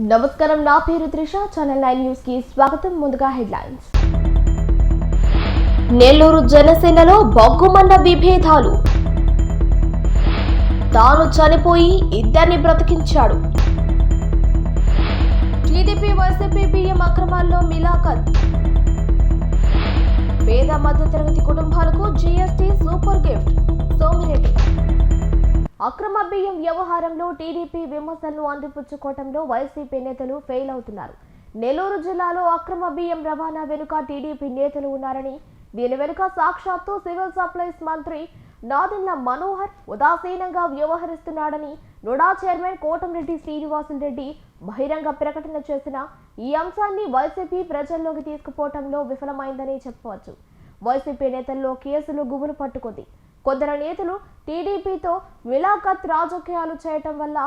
నమస్కారం నా పేరు త్రిష. ఛానల్ నైన్ న్యూస్కి స్వాగతం. ముందుగా హెడ్లైన్స్. నెల్లూరు జనసేనలో బొగ్గుమన్న విభేదాలు. తాను చనిపోయి ఇద్దరిని బ్రతికించాడు. టీడీపీ వైసీపీ బియ్యం అక్రమాల్లో మిలాఖత్. పేద మధ్యతరగతి కుటుంబాలకు జీఎస్టీ సూపర్ గిఫ్ట్. సోమిరెడ్డి. అక్రమ బియ్యం వ్యవహారంలో టీడీపీ విమర్శలను అందిపుచ్చుకోవడంలో వైసీపీ నేతలు ఫెయిల్ అవుతున్నారు. నెల్లూరు జిల్లాలో అక్రమ బియ్యం రవాణా వెనుక టీడీపీ నేతలు ఉన్నారని దీని వెనుక సాక్షాత్తు సివిల్ సప్లైస్ మంత్రి నాదెండ్ల మనోహర్ ఉదాసీనంగా వ్యవహరిస్తున్నాడని నుడా చైర్మన్ కోటంరెడ్డి శ్రీనివాసులరెడ్డి బహిరంగ ప్రకటన చేసిన ఈ అంశాన్ని వైసీపీ ప్రజల్లోకి తీసుకుపోవటంలో విఫలమైందని చెప్పవచ్చు. వైసీపీ నేతల్లో కేసులు గుబులు పట్టుకుంది. కొందరు నేతలు టీడీపీతో విలాఖత్ రాజకీయాలు చేయటం వల్ల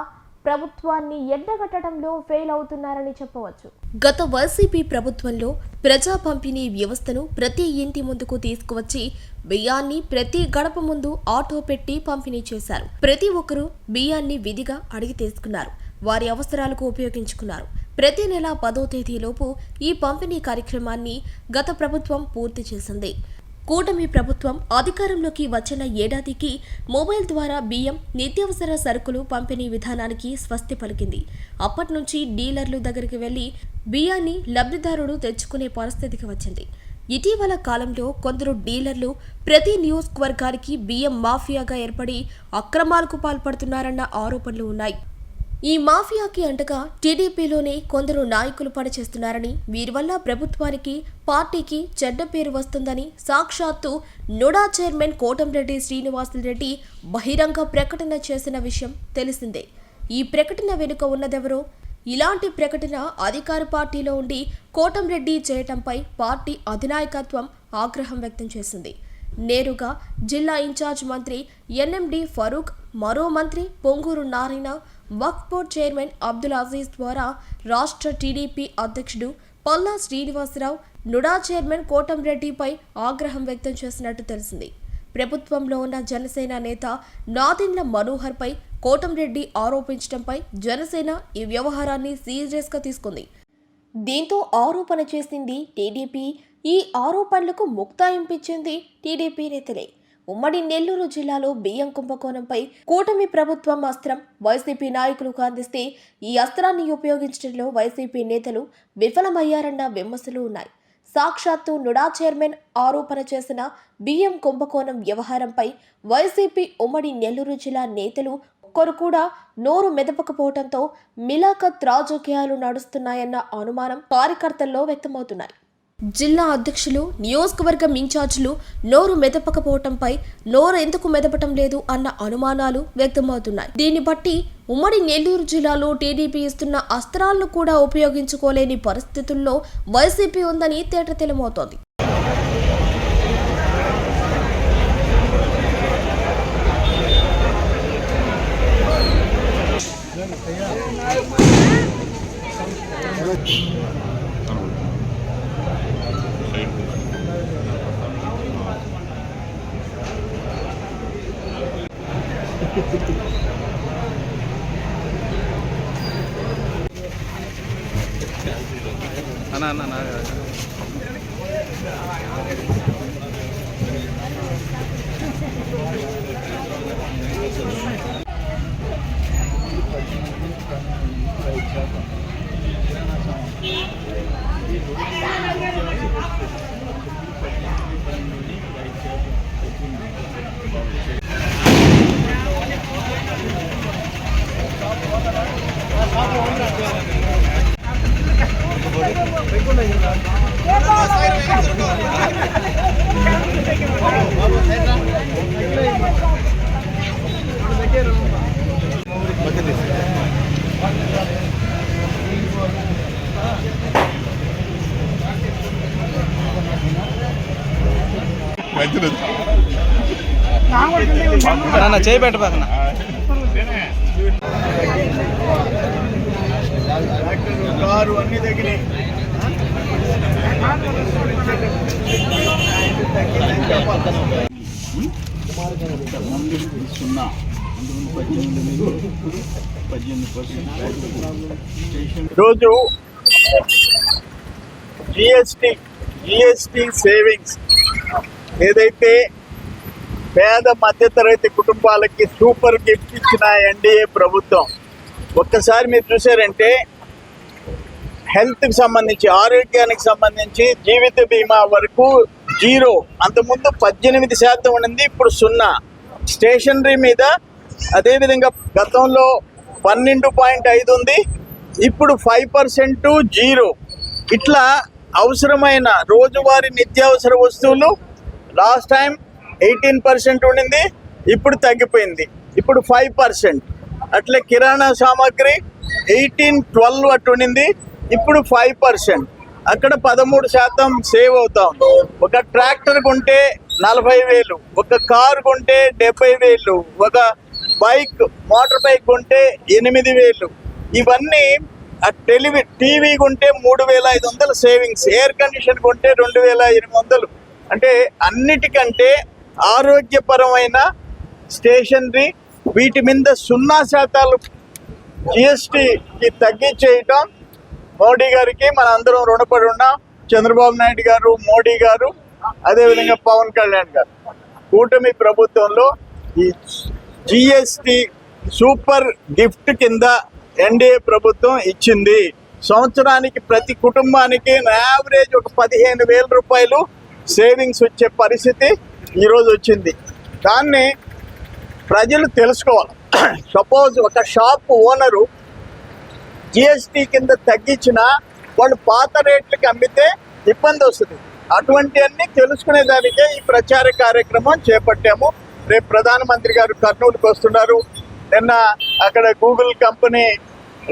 ప్రభుత్వాన్ని ఎండగట్టడంలో ఫెయిల్ అవుతున్నారని చెప్పవచ్చు. గత వైసీపీ ప్రభుత్వంలో ప్రజా పంపిణీ వ్యవస్థను ప్రతి ఇంటి ముందుకు తీసుకువచ్చి బియ్యాన్ని ప్రతి గడప ముందు ఆటో పెట్టి పంపిణీ చేశారు. ప్రతి ఒక్కరూ బియ్యాన్ని విధిగా అడిగి తీసుకున్నారు. వారి అవసరాలకు ఉపయోగించుకున్నారు. ప్రతి నెల పదో తేదీలోపు ఈ పంపిణీ కార్యక్రమాన్ని గత ప్రభుత్వం పూర్తి చేసింది. కూటమి ప్రభుత్వం అధికారంలోకి వచ్చిన ఏడాదికి మొబైల్ ద్వారా బియ్యం నిత్యావసర సరుకులు పంపిణీ విధానానికి స్వస్తి పలికింది. అప్పటి నుంచి డీలర్లు దగ్గరికి వెళ్ళి బియ్యాన్ని లబ్ధిదారుడు తెచ్చుకునే పరిస్థితికి వచ్చింది. ఇటీవల కాలంలో కొందరు డీలర్లు ప్రతి నియోజకవర్గానికి బియ్యం మాఫియాగా ఏర్పడి అక్రమాలకు పాల్పడుతున్నారన్న ఆరోపణలు ఉన్నాయి. ఈ మాఫియాకి అంటగా టీడీపీలోనే కొందరు నాయకులు పనిచేస్తున్నారని వీరి వల్ల ప్రభుత్వానికి పార్టీకి చెడ్డ పేరు వస్తుందని సాక్షాత్తు నుడా చైర్మన్ కోటంరెడ్డి శ్రీనివాసులరెడ్డి బహిరంగ ప్రకటన చేసిన విషయం తెలిసిందే. ఈ ప్రకటన వెనుక ఉన్నదెవరో? ఇలాంటి ప్రకటన అధికార పార్టీలో ఉండి కోటంరెడ్డి చేయటంపై పార్టీ అధినాయకత్వం ఆగ్రహం వ్యక్తం చేసింది. నేరుగా జిల్లా ఇన్ఛార్జ్ మంత్రి ఎన్ఎండి ఫరూక్ మరో మంత్రి పొంగూరు నారాయణ వక్ఫ్ బోర్డ్ చైర్మన్ అబ్దుల్ అజీజ్ ద్వారా రాష్ట్ర టీడీపీ అధ్యక్షుడు పల్లా శ్రీనివాసరావు నుడా చైర్మన్ కోటంరెడ్డిపై ఆగ్రహం వ్యక్తం చేసినట్టు తెలిసింది. ప్రభుత్వంలో ఉన్న జనసేన నేత నాదిండ్ల మనోహర్పై కోటంరెడ్డి ఆరోపించడంపై జనసేన ఈ వ్యవహారాన్ని సీరియస్గా తీసుకుంది. దీంతో ఆరోపణ చేసింది టీడీపీ. ఈ ఆరోపణలకు ముక్తాయింపించింది టీడీపీ నేతలే. ఉమ్మడి నెల్లూరు జిల్లాలో బియ్యం కుంభకోణంపై కూటమి ప్రభుత్వం అస్త్రం. వైసీపీ నాయకులకు అందిస్తే ఈ అస్త్రాన్ని ఉపయోగించడంలో వైసీపీ నేతలు విఫలమయ్యారన్న విమర్శలు ఉన్నాయి. సాక్షాత్తు నుడా చైర్మన్ ఆరోపణ చేసిన బియ్యం కుంభకోణం వ్యవహారంపై వైసీపీ ఉమ్మడి నెల్లూరు జిల్లా నేతలు ఒక్కరు కూడా నోరు మెదపకపోవడంతో మిలాఖత్ రాజకీయాలు నడుస్తున్నాయన్న అనుమానం కార్యకర్తల్లో వ్యక్తమవుతున్నాయి. జిల్లా అధ్యక్షులు నియోజకవర్గం ఇన్ఛార్జీలు నోరు మెదపకపోవటంపై నోరు ఎందుకు మెదపటం లేదు అన్న అనుమానాలు వ్యక్తమవుతున్నాయి. దీన్ని బట్టి ఉమ్మడి నెల్లూరు జిల్లాలో టీడీపీ ఇస్తున్న అస్త్రాలను కూడా ఉపయోగించుకోలేని పరిస్థితుల్లో వైసీపీ ఉందని తేటతెల్లమవుతోంది అన్న అన్న అన్న అన్న చేయి పెట్ట పక్కన. కారు అన్ని తగిలి సున్నా ఈరోజు జిఎస్టి జిఎస్టి సేవింగ్స్ ఏదైతే పేద మధ్యతరగతి కుటుంబాలకి సూపర్ గిఫ్ట్ ఇచ్చిన ఎన్డీఏ ప్రభుత్వం. ఒక్కసారి మీరు చూసారంటే హెల్త్కి సంబంధించి ఆరోగ్యానికి సంబంధించి జీవిత బీమా వరకు జీరో. అంతకుముందు పద్దెనిమిది శాతం ఉండింది ఇప్పుడు సున్నా. స్టేషనరీ మీద అదేవిధంగా గతంలో పన్నెండు పాయింట్ ఐదు ఉంది ఇప్పుడు ఫైవ్ పర్సెంట్ జీరో. ఇట్లా అవసరమైన రోజువారీ నిత్యావసర వస్తువులు లాస్ట్ టైం ఎయిటీన్ పర్సెంట్ ఉండింది ఇప్పుడు తగ్గిపోయింది. ఇప్పుడు ఫైవ్ పర్సెంట్. అట్లే కిరాణా సామాగ్రి ఎయిటీన్ ట్వెల్వ్ అట్టు ఉండింది ఇప్పుడు ఫైవ్ పర్సెంట్. అక్కడ పదమూడు శాతం సేవ్ అవుతాం ఒక ట్రాక్టర్ కొంటే నలభై వేలు ఒక కారు కొంటే డెబ్బై వేలు ఒక బైక్ మోటార్ బైక్ కొంటే ఎనిమిది వేలు. ఇవన్నీ ఆ టెలివి టీవీ కొంటే మూడు వేల ఐదు వందలు సేవింగ్స్ ఎయిర్ కండిషన్ కొంటే రెండు వేల ఎనిమిది వందలు. అంటే అన్నిటికంటే ఆరోగ్యపరమైన స్టేషనరీ వీటి మీద సున్నా శాతాలు జిఎస్టికి తగ్గించేయటం మోడీ గారికి మన అందరం రుణపడి ఉన్నాం. చంద్రబాబు నాయుడు గారు మోడీ గారు అదేవిధంగా పవన్ కళ్యాణ్ గారు. కూటమి ప్రభుత్వంలో ఈ జిఎస్టి సూపర్ గిఫ్ట్ కింద ఎన్డీఏ ప్రభుత్వం ఇచ్చింది. సంవత్సరానికి ప్రతి కుటుంబానికి యావరేజ్ ఒక పదిహేను వేల రూపాయలు సేవింగ్స్ వచ్చే పరిస్థితి. ఈరోజు వచ్చింది. దాన్ని ప్రజలు తెలుసుకోవాలి. సపోజ్ ఒక షాప్ ఓనరు జిఎస్టీ కింద తగ్గించిన వాళ్ళు పాత రేట్లకి అమ్మితే ఇబ్బంది వస్తుంది. అటువంటి తెలుసుకునేదానికే ఈ ప్రచార కార్యక్రమం చేపట్టాము. రేపు ప్రధానమంత్రి గారు కర్నూలుకి వస్తున్నారు. నిన్న అక్కడ గూగుల్ కంపెనీ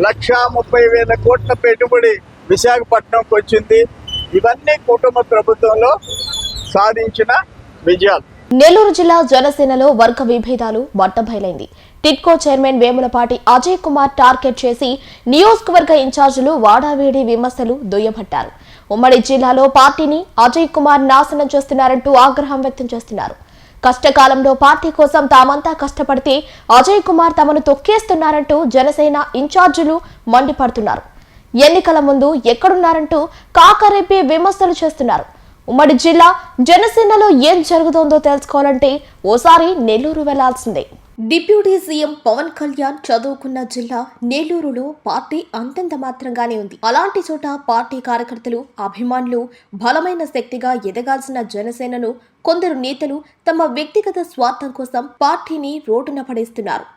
లక్ష ముప్పై వేల కోట్ల పెట్టుబడి విశాఖపట్నంకి వచ్చింది. ఇవన్నీ కుటుంబ ప్రభుత్వంలో సాధించిన విజయాలు. నెల్లూరు జిల్లా జనసేనలో వర్గ విభేదాలు బట్టబయలైంది TIDCO chairman Vemulapati Ajay Kumar target చేసి నియోజకవర్గ ఇన్ఛార్జీలు వాడావేడి విమర్శలు దుయ్యబట్టారు. ఉమ్మడి జిల్లాలో పార్టీని అజయ్ కుమార్ నాశనం చేస్తున్నారంటూ ఆగ్రహం వ్యక్తం చేస్తున్నారు. కష్టకాలంలో పార్టీ కోసం తామంతా కష్టపడితే అజయ్ కుమార్ తమను తొక్కేస్తున్నారంటూ జనసేన ఇన్ఛార్జీలు మండిపడుతున్నారు. ఎన్నికల ముందు ఎక్కడున్నారంటూ కాకరెప్పి విమర్శలు చేస్తున్నారు. ఉమ్మడి జిల్లా జనసేనలో ఏం జరుగుతోందో తెలుసుకోవాలంటే ఓసారి నెల్లూరు వెళ్ళాల్సిందే. డిప్యూటీ సీఎం పవన్ కళ్యాణ్ చదువుకున్న జిల్లా నెల్లూరులో పార్టీ అంతంత మాత్రంగానే ఉంది. అలాంటి చోట పార్టీ కార్యకర్తలు అభిమానులు బలమైన శక్తిగా ఎదగాల్సిన జనసేనను కొందరు నేతలు తమ వ్యక్తిగత స్వార్థం కోసం పార్టీని రోడ్డున పడేస్తున్నారు.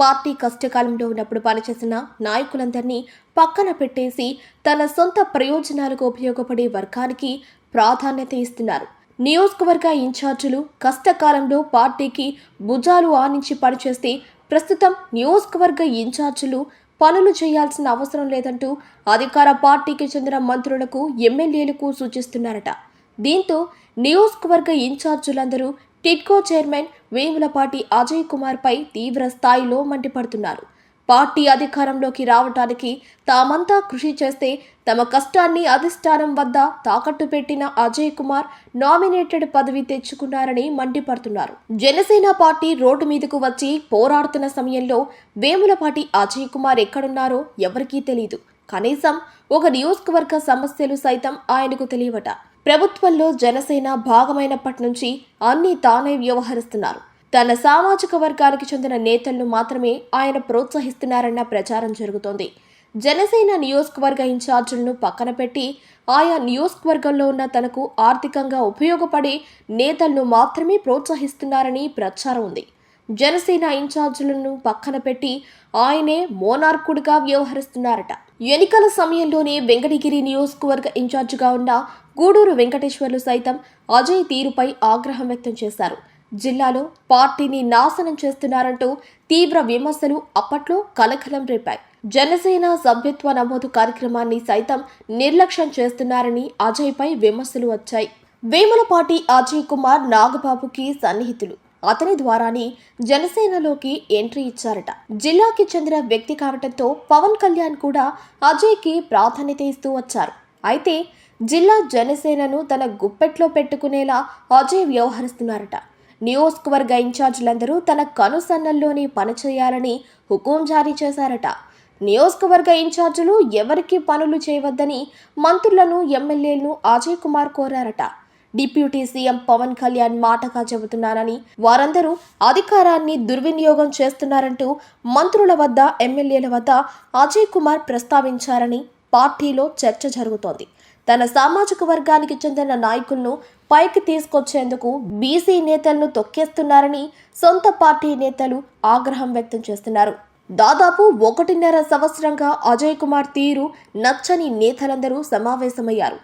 పార్టీ కష్టకాలంలో ఉన్నప్పుడు పనిచేసిన నాయకులందరినీ పక్కన పెట్టేసి తన సొంత ప్రయోజనాలకు ఉపయోగపడే వర్గానికి ప్రాధాన్యత ఇస్తున్నారు. నియోజకవర్గ ఇన్ఛార్జీలు కష్టకాలంలో పార్టీకి భుజాలు ఆనించి పనిచేస్తే ప్రస్తుతం నియోజకవర్గ ఇన్ఛార్జీలు పనులు చేయాల్సిన అవసరం లేదంటూ అధికార పార్టీకి చెందిన మంత్రులకు ఎమ్మెల్యేలకు సూచిస్తున్నారట. దీంతో నియోజకవర్గ ఇన్ఛార్జీలందరూ టిడ్కో చైర్మన్ వేములపాటి అజయ్ కుమార్ పై తీవ్ర స్థాయిలో మండిపడుతున్నారు. పార్టీ అధికారంలోకి రావటానికి తామంతా కృషి చేస్తే తమ కష్టాన్ని అధిష్టానం వద్ద తాకట్టు పెట్టిన అజయ్ కుమార్ నామినేటెడ్ పదవి తెచ్చుకున్నారని మండిపడుతున్నారు. జనసేన పార్టీ రోడ్డు మీదకు వచ్చి పోరాడుతున్న సమయంలో వేములపాటి అజయ్ కుమార్ ఎక్కడున్నారో ఎవరికీ తెలియదు కనీసం ఒక నియోజకవర్గ సమస్యలు సైతం ఆయనకు తెలియవట. ప్రభుత్వంలో జనసేన భాగమైనప్పటి నుంచి అన్ని తానే వ్యవహరిస్తున్నారు. తన సామాజిక వర్గానికి చెందిన నేతలను మాత్రమే ఆయన ప్రోత్సహిస్తున్నారన్న ప్రచారం జరుగుతోంది. జనసేన నియోజకవర్గ ఇన్ఛార్జీలను పక్కన పెట్టి ఆయా నియోజకవర్గంలో ఉన్న తనకు ఆర్థికంగా ఉపయోగపడే నేతలను మాత్రమే ప్రోత్సహిస్తున్నారని ప్రచారం ఉంది. జనసేన ఇన్ఛార్జీలను పక్కన పెట్టి ఆయనే మోనార్కుడిగా వ్యవహరిస్తున్నారట. ఎన్నికల సమయంలోనే వెంకటగిరి నియోజకవర్గ ఇన్ఛార్జిగా ఉన్న గూడూరు వెంకటేశ్వర్లు సైతం అజయ్ తీరుపై ఆగ్రహం వ్యక్తం చేశారు. జిల్లాలో పార్టీని నాశనం చేస్తున్నారంటూ తీవ్ర విమర్శలు అప్పట్లో కలకలం రేపాయి. జనసేన సభ్యత్వ నమోదు కార్యక్రమాన్ని సైతం నిర్లక్ష్యం చేస్తున్నారని అజయ్పై విమర్శలు వచ్చాయి. వేములపాటి అజయ్ కుమార్ నాగబాబుకి సన్నిహితులు. అతని ద్వారానే జనసేనలోకి ఎంట్రీ ఇచ్చారట. జిల్లాకి చెందిన వ్యక్తి కావటంతో పవన్ కళ్యాణ్ కూడా అజయ్కి ప్రాధాన్యత ఇస్తూ వచ్చారు. అయితే జిల్లా జనసేనను తన గుప్పెట్లో పెట్టుకునేలా అజయ్ వ్యవహరిస్తున్నారట. నియోజకవర్గ ఇన్ఛార్జీలందరూ తన కనుసన్నల్లోనే పనిచేయాలని హుకుం జారీ చేశారట. నియోజకవర్గ ఇన్ఛార్జీలు ఎవరికి పనులు చేయవద్దని మంత్రులను ఎమ్మెల్యేలను అజయ్ కుమార్ కోరారట. డిప్యూటీ సీఎం పవన్ కళ్యాణ్ మాటగా చెబుతున్నారని వారందరూ అధికారాన్ని దుర్వినియోగం చేస్తున్నారంటూ మంత్రుల వద్ద ఎమ్మెల్యేల వద్ద అజయ్ కుమార్ ప్రస్తావించారని పార్టీలో చర్చ జరుగుతోంది. తన సామాజిక వర్గానికి చెందిన నాయకులను పైకి తీసుకొచ్చేందుకు బీసీ నేతలను తొక్కేస్తున్నారని సొంత పార్టీ నేతలు ఆగ్రహం వ్యక్తం చేస్తున్నారు. దాదాపు ఒకటిన్నర సంవత్సరంగా అజయ్ కుమార్ తీరు నచ్చని నేతలందరూ సమావేశమయ్యారు.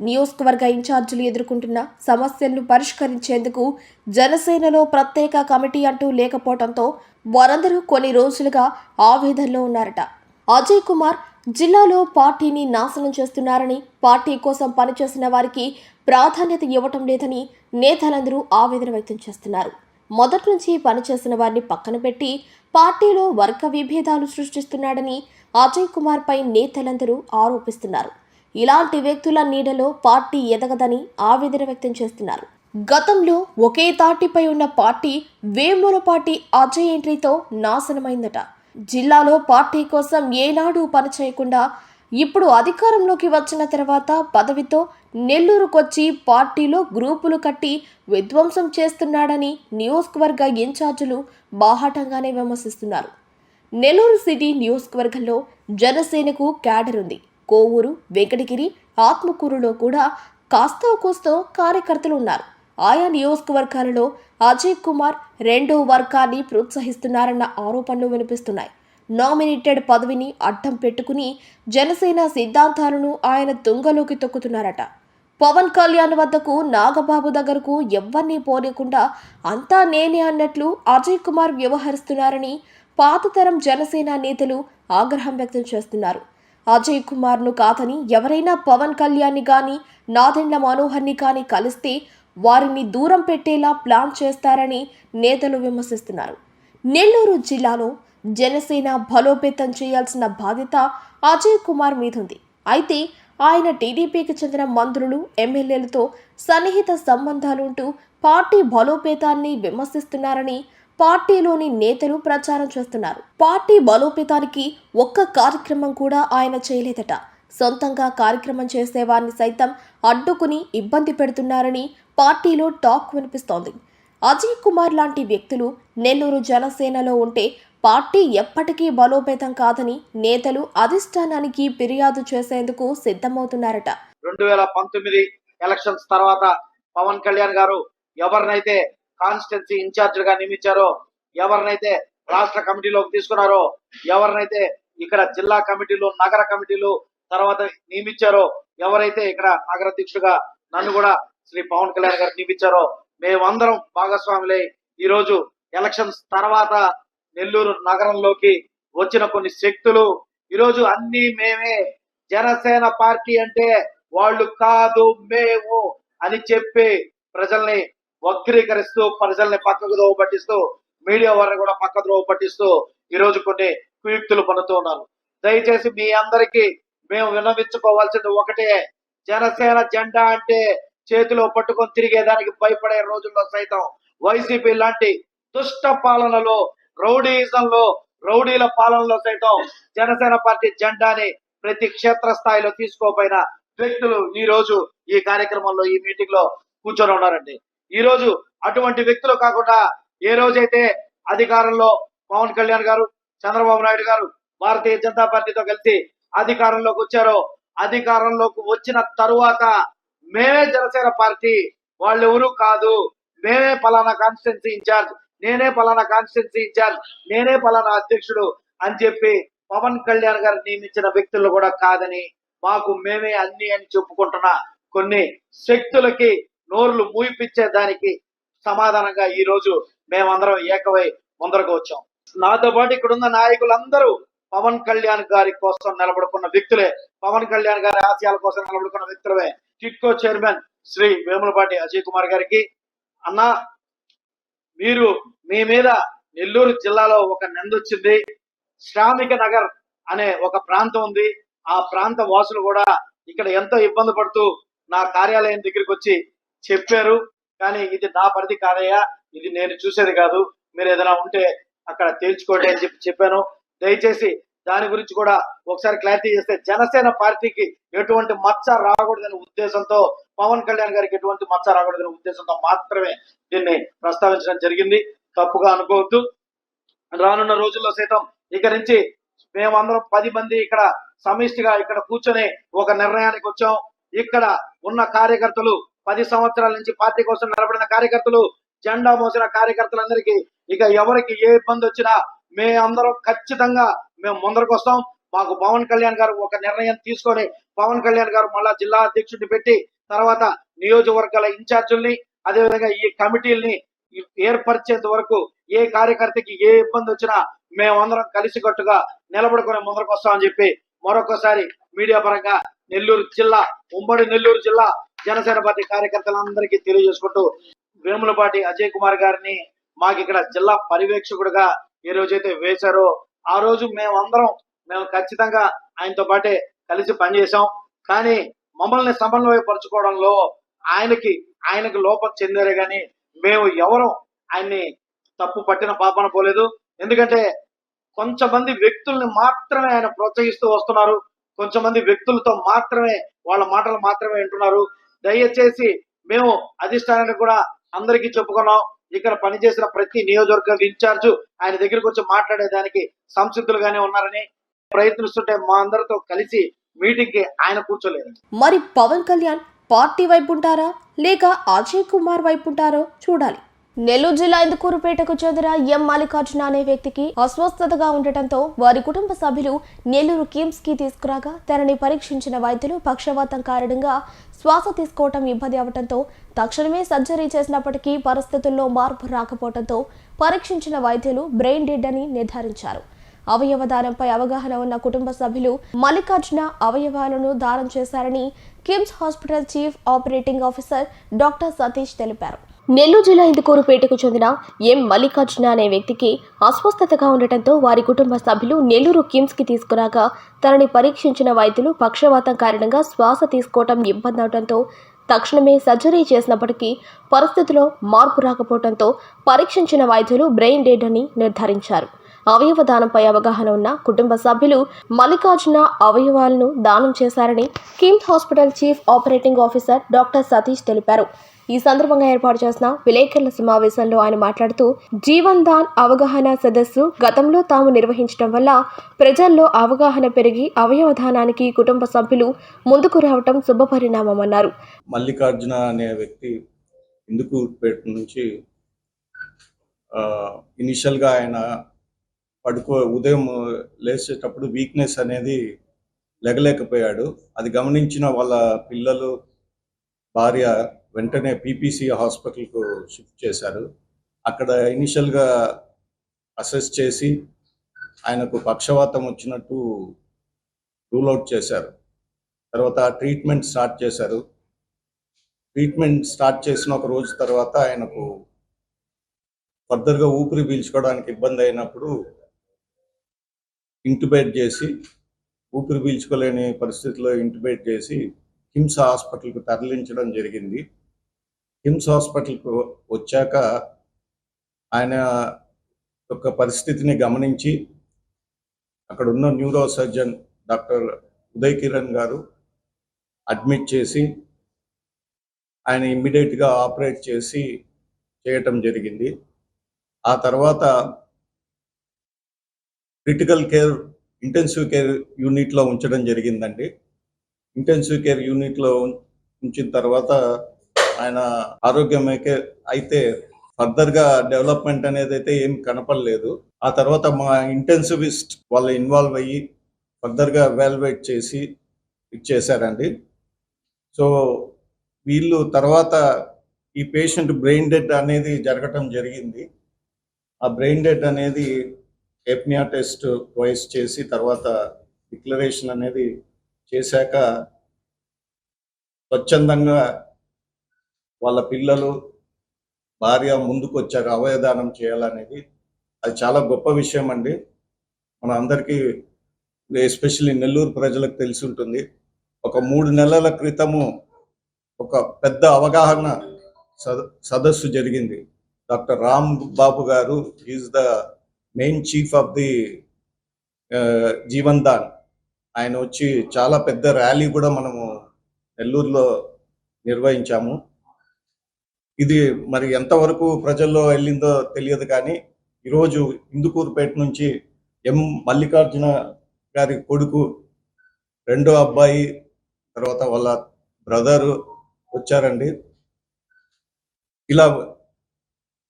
నియోజకవర్గ ఇన్ఛార్జీలు ఎదుర్కొంటున్న సమస్యలను పరిష్కరించేందుకు జనసేనలో ప్రత్యేక కమిటీ అంటూ లేకపోవడంతో వారందరూ కొన్ని రోజులుగా ఆవేదనలో ఉన్నారట. అజయ్ కుమార్ జిల్లాలో పార్టీని నాశనం చేస్తున్నారని పార్టీ కోసం పనిచేసిన వారికి ప్రాధాన్యత ఇవ్వటం లేదని నేతలందరూ ఆవేదన వ్యక్తం చేస్తున్నారు. మొదటి నుంచి పనిచేసిన వారిని పక్కన పెట్టి పార్టీలో వర్గ విభేదాలు సృష్టిస్తున్నాడని అజయ్ కుమార్ పై నేతలందరూ ఆరోపిస్తున్నారు. ఇలాంటి వ్యక్తుల నీడలో పార్టీ ఎదగదని ఆవేదన వ్యక్తం చేస్తున్నారు. గతంలో ఒకే తాటిపై ఉన్న పార్టీ వేములపాటి అజయ్ ఎంట్రీతో నాశనమైందట. జిల్లాలో పార్టీ కోసం ఏనాడు పనిచేయకుండా ఇప్పుడు అధికారంలోకి వచ్చిన తర్వాత పదవితో నెల్లూరుకొచ్చి పార్టీలో గ్రూపులు కట్టి విధ్వంసం చేస్తున్నాడని నియోజకవర్గ ఇన్ఛార్జీలు బాహాటంగానే విమర్శిస్తున్నారు. నెల్లూరు సిటీ నియోజకవర్గంలో జనసేనకు క్యాడర్ ఉంది. కోవూరు వెంకటగిరి ఆత్మకూరులో కూడా కాస్తో కూస్తో కార్యకర్తలు ఉన్నారు. ఆయా నియోజకవర్గాలలో అజయ్ కుమార్ రెండో వర్గాన్ని ప్రోత్సహిస్తున్నారన్న ఆరోపణలు వినిపిస్తున్నాయి. నామినేటెడ్ పదవిని అడ్డం పెట్టుకుని జనసేన సిద్ధాంతాలను ఆయన తుంగలోకి తొక్కుతున్నారట. పవన్ కళ్యాణ్ వద్దకు నాగబాబు దగ్గరకు ఎవ్వరినీ పోనీయకుండా అంతా నేనే అన్నట్లు అజయ్ కుమార్ వ్యవహరిస్తున్నారని పాతతరం జనసేన నేతలు ఆగ్రహం వ్యక్తం చేస్తున్నారు. అజయ్ కుమార్ను కాదని ఎవరైనా పవన్ కళ్యాణ్ని కానీ నాదెండ్ల మనోహర్ని కానీ కలిస్తే వారిని దూరం పెట్టేలా ప్లాన్ చేస్తారని నేతలు విమర్శిస్తున్నారు. నెల్లూరు జిల్లాలో జనసేన బలోపేతం చేయాల్సిన బాధ్యత అజయ్ కుమార్ మీదుంది అయితే ఆయన టీడీపీకి చెందిన మంత్రులు ఎమ్మెల్యేలతో సన్నిహిత సంబంధాలుంటూ పార్టీ బలోపేతాన్ని విమర్శిస్తున్నారని పార్టీలోని నేతలు ప్రచారం చేస్తున్నారు. పార్టీ బలోపేతానికి ఒక్క కార్యక్రమం కూడా ఆయన చేయలేదట. సొంతంగా కార్యక్రమం చేసేవారిని సైతం అడ్డుకుని ఇబ్బంది పెడుతున్నారని పార్టీలో టాక్ వినిపిస్తోంది. అజయ్ కుమార్ లాంటి వ్యక్తులు నెల్లూరు జనసేనలో ఉంటే పార్టీ ఎప్పటికీ బలోపేతం కాదని నేతలు అధిష్టానానికి ఫిర్యాదు చేసేందుకు సిద్ధమవుతున్నారట. రెండు వేల పంతొమ్మిది ఎలక్షన్స్ తర్వాత పవన్ కళ్యాణ్ గారు ఎవరినైతే కాన్స్టిట్యున్సీ ఇన్ఛార్జ్గా నియమించారో ఎవరినైతే రాష్ట్ర కమిటీలోకి తీసుకున్నారో ఎవరినైతే ఇక్కడ జిల్లా కమిటీలు నగర కమిటీలు తర్వాత నియమించారో ఎవరైతే ఇక్కడ నగర అధ్యక్షుడిగా నన్ను కూడా శ్రీ పవన్ కళ్యాణ్ గారు నియమించారో మేమందరం భాగస్వాములై ఈరోజు ఎలక్షన్స్ తర్వాత నెల్లూరు నగరంలోకి వచ్చిన కొన్ని శక్తులు. ఈరోజు అన్ని మేమే. జనసేన పార్టీ అంటే వాళ్ళు కాదు మేము అని చెప్పి ప్రజల్ని వక్రీకరిస్తూ ప్రజల్ని పక్కకు దోవ పట్టిస్తూ మీడియా వారిని కూడా పక్క ద్రోవ పట్టిస్తూ ఈరోజు కొన్ని కుయుక్తులు పనుతూ ఉన్నారు. దయచేసి మీ అందరికీ మేము విన్నవించుకోవాల్సింది ఒకటే. జనసేన జెండా అంటే చేతిలో పట్టుకొని తిరిగేదానికి భయపడే రోజుల్లో సైతం వైసీపీ లాంటి దుష్ట పాలనలో రౌడీజంలో రౌడీల పాలనలో సైతం జనసేన పార్టీ జెండాని ప్రతి క్షేత్ర స్థాయిలో తీసుకోపోయిన వ్యక్తులు ఈ రోజు ఈ కార్యక్రమంలో ఈ మీటింగ్లో కూర్చొని ఉన్నారండి. ఈ రోజు అటువంటి వ్యక్తులు కాకుండా ఏ రోజైతే అధికారంలో పవన్ కళ్యాణ్ గారు చంద్రబాబు నాయుడు గారు భారతీయ జనతా పార్టీతో కలిసి అధికారంలోకి వచ్చారో అధికారంలోకి వచ్చిన తరువాత మేమే జనసేన పార్టీ వాళ్ళు ఎవరు కాదు. మేమే పలానా కాన్స్టిట్యున్సీ ఇన్ఛార్జ్ నేనే పలానా కాన్స్టిట్యున్సీ ఇన్ఛార్జ్ నేనే పలానా అధ్యక్షుడు అని చెప్పి పవన్ కళ్యాణ్ గారు నియమించిన వ్యక్తులు కూడా కాదని మాకు మేమే అన్ని అని చెప్పుకుంటున్న కొన్ని శక్తులకి నోర్లు మూయిపిచ్చే దానికి సమాధానంగా ఈ రోజు మేమందరం ఏకవై ముందరకు వచ్చాం. నాతో పాటు ఇక్కడ ఉన్న నాయకులందరూ పవన్ కళ్యాణ్ గారి కోసం నిలబడుకున్న వ్యక్తులే. పవన్ కళ్యాణ్ గారి ఆశయాల కోసం నిలబడుకున్న వ్యక్తులే టిట్కో చైర్మన్ శ్రీ వేములపాటి అజయ్ కుమార్ గారికి అన్న మీరు మీ మీద నెల్లూరు జిల్లాలో ఒక నిందొచ్చింది శ్రామిక నగర్ అనే ఒక ప్రాంతం ఉంది. ఆ ప్రాంత వాసులు కూడా ఇక్కడ ఎంతో ఇబ్బంది పడుతూ నా కార్యాలయం దగ్గరికి వచ్చి చెప్పారు. కానీ ఇది నా పరిధి కాదయ్యా ఇది నేను చూసేది కాదు. మీరు ఏదైనా ఉంటే అక్కడ తేల్చుకోండి అని చెప్పి చెప్పాను. దయచేసి దాని గురించి కూడా ఒకసారి క్లారిటీ చేస్తే జనసేన పార్టీకి ఎటువంటి మచ్చ రాకూడదనే ఉద్దేశంతో పవన్ కళ్యాణ్ గారికి ఎటువంటి మచ్చ రాకూడదనే ఉద్దేశంతో మాత్రమే దీన్ని ప్రస్తావించడం జరిగింది. తప్పుగా అనుకోవద్దు. రానున్న రోజుల్లో సైతం ఇక నుంచి మేమందరం పది మంది ఇక్కడ సమిష్టిగా ఇక్కడ కూర్చొని ఒక నిర్ణయానికి వచ్చాం. ఇక్కడ ఉన్న కార్యకర్తలు పది సంవత్సరాల నుంచి పార్టీ కోసం నిలబడిన కార్యకర్తలు జెండా మోసిన కార్యకర్తలందరికీ ఇక ఎవరికి ఏ ఇబ్బంది వచ్చినా మేమందరం ఖచ్చితంగా మేము ముందరకు వస్తాం. మాకు పవన్ కళ్యాణ్ గారు ఒక నిర్ణయం తీసుకొని పవన్ కళ్యాణ్ గారు మళ్ళా జిల్లా అధ్యక్షుడిని పెట్టి తర్వాత నియోజకవర్గాల ఇన్ఛార్జుల్ని అదేవిధంగా ఈ కమిటీల్ని ఏర్పరిచేంత వరకు ఏ కార్యకర్తకి ఏ ఇబ్బంది వచ్చినా మేమందరం కలిసికట్టుగా నిలబడుకుని ముందరకు వస్తామని చెప్పి మరొకసారి మీడియా పరంగా నెల్లూరు జిల్లా ఉమ్మడి నెల్లూరు జిల్లా జనసేన పార్టీ కార్యకర్తలందరికీ తెలియజేసుకుంటూ వేములపాటి అజయ్ కుమార్ గారిని మాకు ఇక్కడ జిల్లా పర్యవేక్షకుడుగా ఏ రోజైతే వేశారో ఆ రోజు మేమందరం మేము ఖచ్చితంగా ఆయనతో పాటే కలిసి పనిచేసాం కానీ మమ్మల్ని సమన్వయపరచుకోవడంలో ఆయనకి ఆయనకు లోపం చెందారే కానీ మేము ఎవరం ఆయన్ని తప్పు పట్టిన పాపన పోలేదు. ఎందుకంటే కొంతమంది వ్యక్తుల్ని మాత్రమే ఆయన ప్రోత్సహిస్తూ వస్తున్నారు. కొంతమంది వ్యక్తులతో మాత్రమే వాళ్ళ మాటలు మాత్రమే వింటున్నారు. దయచేసి మేము అధిష్టానానికి కూడా అందరికీ చెప్పుకున్నాం. ఇక్కడ పనిచేసిన ప్రతి నియోజకవర్గ ఇన్ఛార్జ్ ఆయన దగ్గరకు వచ్చి మాట్లాడేదానికి సంసిద్ధులుగానే ఉన్నారని ప్రయత్నిస్తుంటే మా అందరితో కలిసి మీటింగ్కి ఆయన కూర్చోలేదు. మరి పవన్ కళ్యాణ్ పార్టీ వైపు ఉంటారా? లేక అజయ్ కుమార్ వైపు ఉంటారో చూడాలి. నెల్లూరు జిల్లా ఇందుకూరుపేటకు చెందిన ఎం మల్లికార్జున అనే వ్యక్తికి అస్వస్థతగా ఉండటంతో వారి కుటుంబ సభ్యులు నెల్లూరు కిమ్స్కి తీసుకురాగా తనని పరీక్షించిన వైద్యులు పక్షవాతం కారణంగా శ్వాస తీసుకోవటం ఇబ్బంది అవడంతో తక్షణమే సర్జరీ చేసినప్పటికీ పరిస్థితుల్లో మార్పు రాకపోవడంతో పరీక్షించిన వైద్యులు బ్రెయిన్ డెడ్ అని నిర్ధారించారు. అవయవ దానంపై అవగాహన ఉన్న కుటుంబ సభ్యులు మల్లికార్జున అవయవాలను దానం చేశారని KIMS hospital chief operating officer doctor Satish తెలిపారు. నెల్లూరు జిల్లా ఇందుకూరుపేటకు చెందిన ఎం మల్లికార్జున అనే వ్యక్తికి అస్వస్థతగా ఉండటంతో వారి కుటుంబ సభ్యులు నెల్లూరు కిమ్స్కి తీసుకురాక తీసుకురాగా తనని పరీక్షించిన వైద్యులు పక్షవాతం కారణంగా శ్వాస తీసుకోవటం ఇబ్బంది అవడంతో తక్షణమే సర్జరీ చేసినప్పటికీ పరిస్థితిలో మార్పు రాకపోవడంతో పరీక్షించిన వైద్యులు బ్రెయిన్ డెడ్ అని నిర్ధారించారు. అవయవ దానంపై అవగాహన ఉన్న కుటుంబ సభ్యులు మల్లికార్జున అవయవాలను దానం చేశారని KIMS hospital chief operating officer doctor Satish తెలిపారు. ఈ సందర్భంగా ఏర్పాటు చేసిన విలేకరుల సమావేశంలో ఆయన మాట్లాడుతూ జీవన్ దాన్ అవగాహన సదస్సు గతంలో తాము నిర్వహించడం వల్ల ప్రజల్లో అవగాహన పెరిగి అవయవధానానికి కుటుంబ సభ్యులు ముందుకు రావటం శుభపరిణామమన్నారు మల్లికార్జున అనే వ్యక్తి ఇందుకూరుపేట నుంచి ఇనిషియల్గా ఆయన పడుకో ఉదయం లేచేటప్పుడు వీక్నెస్ అనేది లెగలేకపోయాడు. అది గమనించిన వాళ్ళ పిల్లలు భార్య వెంటనే పీపీసీ హాస్పిటల్కు షిఫ్ట్ చేశారు. అక్కడ ఇనిషియల్గా అసెస్ చేసి ఆయనకు పక్షవాతం వచ్చినట్టు రూల్ అవుట్ చేశారు. తర్వాత ట్రీట్మెంట్ స్టార్ట్ చేశారు. ట్రీట్మెంట్ స్టార్ట్ చేసిన ఒక రోజు తర్వాత ఆయనకు ఫర్దర్గా ఊపిరి పీల్చుకోవడానికి ఇబ్బంది అయినప్పుడు ఇంటిబేట్ చేసి ఊపిరి పీల్చుకోలేని పరిస్థితిలో ఇంటిబేట్ చేసి కిమ్స్ హాస్పిటల్కు తరలించడం జరిగింది. కిమ్స్ హాస్పిటల్కు వచ్చాక ఆయన యొక్క పరిస్థితిని గమనించి అక్కడ ఉన్న neuro surgeon doctor Uday Kiran గారు అడ్మిట్ చేసి ఆయన ఇమ్మీడియట్గా ఆపరేట్ చేసి చేయటం జరిగింది. ఆ తర్వాత క్రిటికల్ కేర్ ఇంటెన్సివ్ కేర్ యూనిట్లో ఉంచడం జరిగిందండి. ఇంటెన్సివ్ కేర్ యూనిట్లో ఉంచిన తర్వాత ఆయన ఆరోగ్యమైతే అయితే ఫర్దర్గా డెవలప్మెంట్ అనేది అయితే ఏం కనపడలేదు. ఆ తర్వాత మా ఇంటెన్సివిస్ట్ వాళ్ళు ఇన్వాల్వ్ అయ్యి ఫర్దర్గా ఎవాల్యుయేట్ చేసి ఇచ్చేసారండి సో వీళ్ళు తర్వాత ఈ పేషెంట్ బ్రెయిన్ డెడ్ అనేది జరగటం జరిగింది. ఆ బ్రెయిన్ డెడ్ అనేది ఎప్నియా టెస్ట్ వాయిస్ చేసి తర్వాత డిక్లరేషన్ అనేది చేశాక స్వచ్ఛందంగా వాళ్ళ పిల్లలు భార్య ముందుకు వచ్చారు అవయదానం చేయాలనేది అది చాలా గొప్ప విషయం అండి మన అందరికీ ఎస్పెషల్లీ నెల్లూరు ప్రజలకు తెలిసి ఉంటుంది ఒక మూడు నెలల క్రితము ఒక పెద్ద అవగాహన సద సదస్సు జరిగింది. డాక్టర్ రామ్ బాబు గారు is the main chief of the Jeevan Daan. ఆయన వచ్చి చాలా పెద్ద ర్యాలీ కూడా మనము నెల్లూరులో నిర్వహించాము. ఇది మరి ఎంతవరకు ప్రజల్లో వెళ్ళిందో తెలియదు కానీ ఈరోజు ఇందుకూరుపేట నుంచి ఎం మల్లికార్జున గారి కొడుకు రెండో అబ్బాయి తర్వాత వాళ్ళ బ్రదరు వచ్చారండి. ఇలా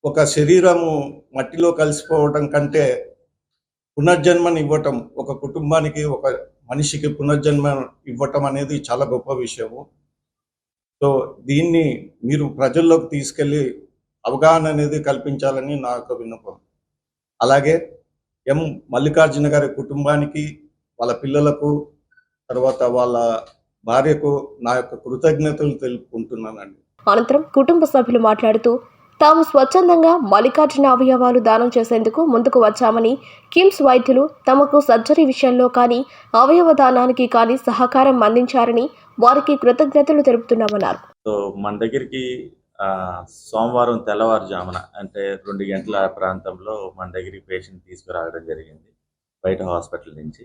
ఒక శరీరము మట్టిలో కలిసిపోవటం కంటే పునర్జన్మని ఇవ్వటం ఒక కుటుంబానికి ఒక మనిషికి పునర్జన్మ ఇవ్వటం అనేది చాలా గొప్ప విషయము. సో దీన్ని మీరు ప్రజల్లోకి తీసుకెళ్ళి అవగాహన అనేది కల్పించాలని నా యొక్క విన్నపం. అలాగే ఎం మల్లికార్జున గారి కుటుంబానికి వాళ్ళ పిల్లలకు తర్వాత వాళ్ళ భార్యకు నా యొక్క కృతజ్ఞతలు తెలుపుకుంటున్నానండి. అనంతరం కుటుంబ సభ్యులు మాట్లాడుతూ తాము స్వచ్ఛందంగా మల్లికార్జున అవయవాలు దానం చేసేందుకు ముందుకు వచ్చామని కిమ్స్ వైద్యులు తమకు సర్జరీ విషయంలో కానీ అవయవ దానానికి కానీ సహకారం అందించారని వారికి కృతజ్ఞతలు తెలుపుతున్నామన్నారు. సో మన దగ్గరికి సోమవారం తెల్లవారుజామున అంటే రెండు గంటల ప్రాంతంలో మన దగ్గరికి పేషెంట్ తీసుకురావడం జరిగింది బయట హాస్పిటల్ నుంచి.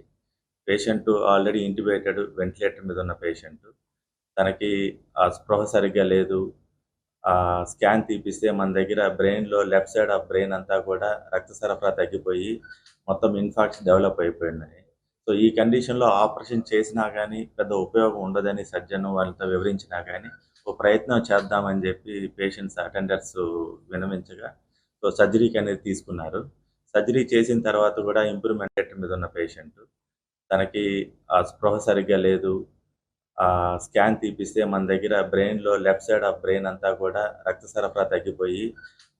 పేషెంట్ ఆల్రెడీ ఇంటిబేటెడ్ వెంటిలేటర్ మీద ఉన్న పేషెంట్. తనకి ఆ స్పృహ సరిగ్గా లేదు స్కాన్ తీపిస్తే మన దగ్గర బ్రెయిన్లో లెఫ్ట్ సైడ్ ఆఫ్ బ్రెయిన్ అంతా కూడా రక్త సరఫరా తగ్గిపోయి మొత్తం ఇన్ఫాక్ట్స్ డెవలప్ అయిపోయినాయి. సో ఈ కండిషన్లో ఆపరేషన్ చేసినా కానీ పెద్ద ఉపయోగం ఉండదని సర్జన్ వాళ్ళతో వివరించినా కానీ ఓ ప్రయత్నం చేద్దామని చెప్పి పేషెంట్స్ అటెండర్స్ వినవించగా సో సర్జరీకి అనేది తీసుకున్నారు. సర్జరీ చేసిన తర్వాత కూడా ఇంప్రూవ్మెంట్ మీద ఉన్న పేషెంట్ తనకి ఆ స్పృహ సరిగ్గా లేదు స్కాన్ తీపిస్తే మన దగ్గర బ్రెయిన్లో లెఫ్ట్ సైడ్ ఆఫ్ బ్రెయిన్ అంతా కూడా రక్త సరఫరా తగ్గిపోయి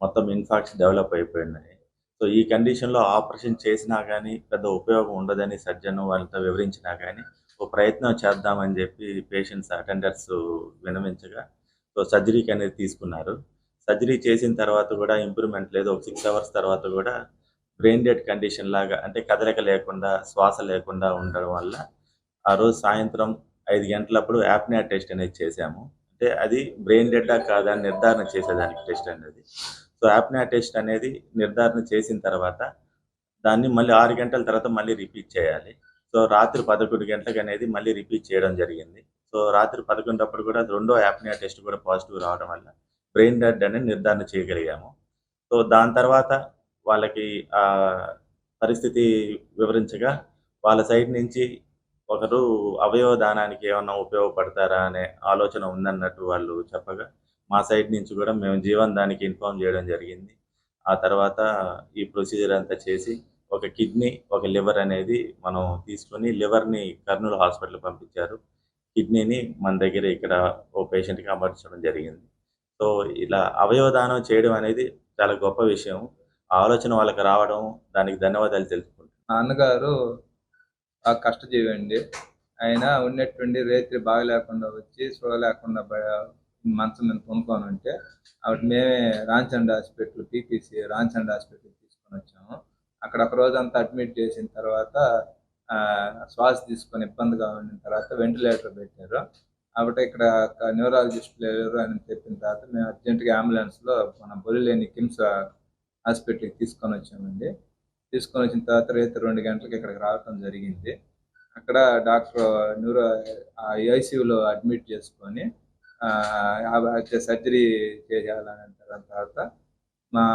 మొత్తం ఇన్ఫాక్ట్స్ డెవలప్ అయిపోయినాయి సో ఈ కండిషన్లో ఆపరేషన్ చేసినా కానీ పెద్ద ఉపయోగం ఉండదని సర్జన్ వాళ్ళతో వివరించినా కానీ ఓ ప్రయత్నం చేద్దామని చెప్పి పేషెంట్స్ అటెండర్స్ వినవించగా సో సర్జరీకి అనేది తీసుకున్నారు. సర్జరీ చేసిన తర్వాత కూడా ఇంప్రూవ్మెంట్ లేదు. ఒక సిక్స్ అవర్స్ తర్వాత కూడా బ్రెయిన్ డెడ్ కండిషన్ లాగా అంటే కదలిక లేకుండా శ్వాస లేకుండా ఉండడం వల్ల ఆ రోజు సాయంత్రం ఐదు గంటలప్పుడు యాప్నియా టెస్ట్ అనేది చేశాము. అంటే అది బ్రెయిన్ డెడ్డా కాదా అని నిర్ధారణ చేసేదానికి టెస్ట్ అనేది. సో యాప్నియా టెస్ట్ అనేది నిర్ధారణ చేసిన తర్వాత దాన్ని మళ్ళీ ఆరు గంటల తర్వాత మళ్ళీ రిపీట్ చేయాలి. సో రాత్రి పదకొండు గంటలకు అనేది మళ్ళీ రిపీట్ చేయడం జరిగింది. సో రాత్రి పదకొండు అప్పుడు కూడా రెండో యాప్నియా టెస్ట్ కూడా పాజిటివ్ రావడం వల్ల బ్రెయిన్ డెడ్ అనేది నిర్ధారణ చేయగలిగాము. సో దాని తర్వాత వాళ్ళకి ఆ పరిస్థితి వివరించగా వాళ్ళ సైడ్ నుంచి ఒకరు అవయవ దానానికి ఏమన్నా ఉపయోగపడతారా అనే ఆలోచన ఉందన్నట్టు వాళ్ళు చెప్పగా మా సైడ్ నుంచి కూడా మేము జీవన్ దానికి ఇన్ఫార్మ్ చేయడం జరిగింది. ఆ తర్వాత ఈ ప్రొసీజర్ అంతా చేసి ఒక కిడ్నీ ఒక లివర్ అనేది మనం తీసుకొని లివర్ని కర్నూలు హాస్పిటల్ పంపించారు. కిడ్నీని మన దగ్గర ఇక్కడ ఓ పేషెంట్కి అమర్చడం జరిగింది. సో ఇలా అవయవ దానం చేయడం అనేది చాలా గొప్ప విషయం. ఆలోచన వాళ్ళకి రావడం దానికి ధన్యవాదాలు తెలుసుకుంటాం నాన్నగారు ఆ కష్టజీవండి. ఆయన ఉన్నట్టుండి రేత్రి బాగా లేకుండా వచ్చి చూడలేకుండా లేకుండా మంచం మీద కొనుక్కొని ఉంటే ఆవిడ మేమే Ramchand hospital PPC Ramchand hospital తీసుకొని వచ్చాము. అక్కడ ఒక రోజంతా అడ్మిట్ చేసిన తర్వాత ఆ, శ్వాస తీసుకొని ఇబ్బందిగా ఉండిన తర్వాత వెంటిలేటర్ పెట్టారు. ఆవిడ ఇక్కడ న్యూరాలజిస్ట్ లేరు అని చెప్పిన తర్వాత మేము అర్జెంటుగా అంబులెన్స్లో మన బొలిలేని కిమ్స్ హాస్పిటల్కి తీసుకొని వచ్చామండి. తీసుకొని వచ్చిన తర్వాత రేపు రెండు గంటలకు ఇక్కడికి రావటం జరిగింది. అక్కడ డాక్టర్ న్యూరో ఐసీయూలో అడ్మిట్ చేసుకొని సర్జరీ చేయాలని అంటారు తర్వాత మా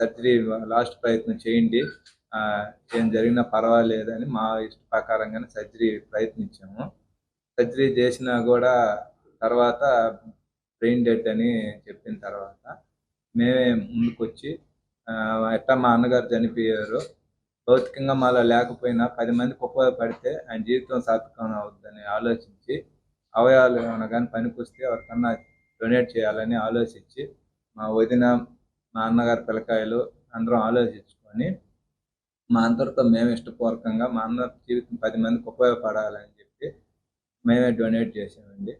సర్జరీ లాస్ట్ ప్రయత్నం చేయండి. ఏం జరిగినా పర్వాలేదని మా ఇష్ట ప్రకారంగానే సర్జరీ ప్రయత్నించాము. సర్జరీ చేసినా కూడా తర్వాత బ్రెయిన్ డెడ్ అని చెప్పిన తర్వాత మేమే ముందుకొచ్చి ఎట్లా ఎట్టా మా అన్నగారు చనిపోయారు. భౌతికంగా మాలో లేకపోయినా పది మందికి ఉపయోగపడితే ఆయన జీవితం సార్థకం అవుతుందని ఆలోచించి అవయవాలు ఏమైనా కానీ పనికొస్తే ఎవరికన్నా డొనేట్ చేయాలని ఆలోచించి మా వదిన మా అన్నగారి పిల్లకాయలు అందరం ఆలోచించుకొని మా అందరితో మేము ఇష్టపూర్వకంగా మా అందరి జీవితం పది మందికి ఉపయోగపడాలని చెప్పి మేమే డొనేట్ చేసామండి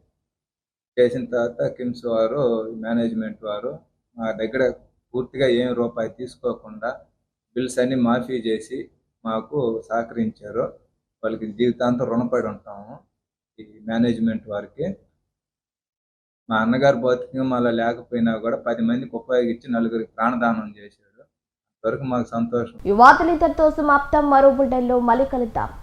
చేసిన తర్వాత కిమ్స్ వారు మేనేజ్మెంట్ వారు మా దగ్గర పూర్తిగా ఏం రూపాయి తీసుకోకుండా బిల్స్ అన్ని మాఫీ చేసి మాకు సహకరించారు. వాళ్ళకి జీవితాంతం రుణపడి ఉంటాము ఈ మేనేజ్మెంట్ వారికి. మా అన్నగారు భౌతికంగా మళ్ళీ లేకపోయినా కూడా పది మందికి ఉపయోగించి నలుగురికి ప్రాణదానం చేశాడు. అంతవరకు మాకు సంతోషం. ఈ వార్తలు ఇంతటితో సమాప్తం. మరో బులెటిన్లో మళ్ళీ కలుద్దాం.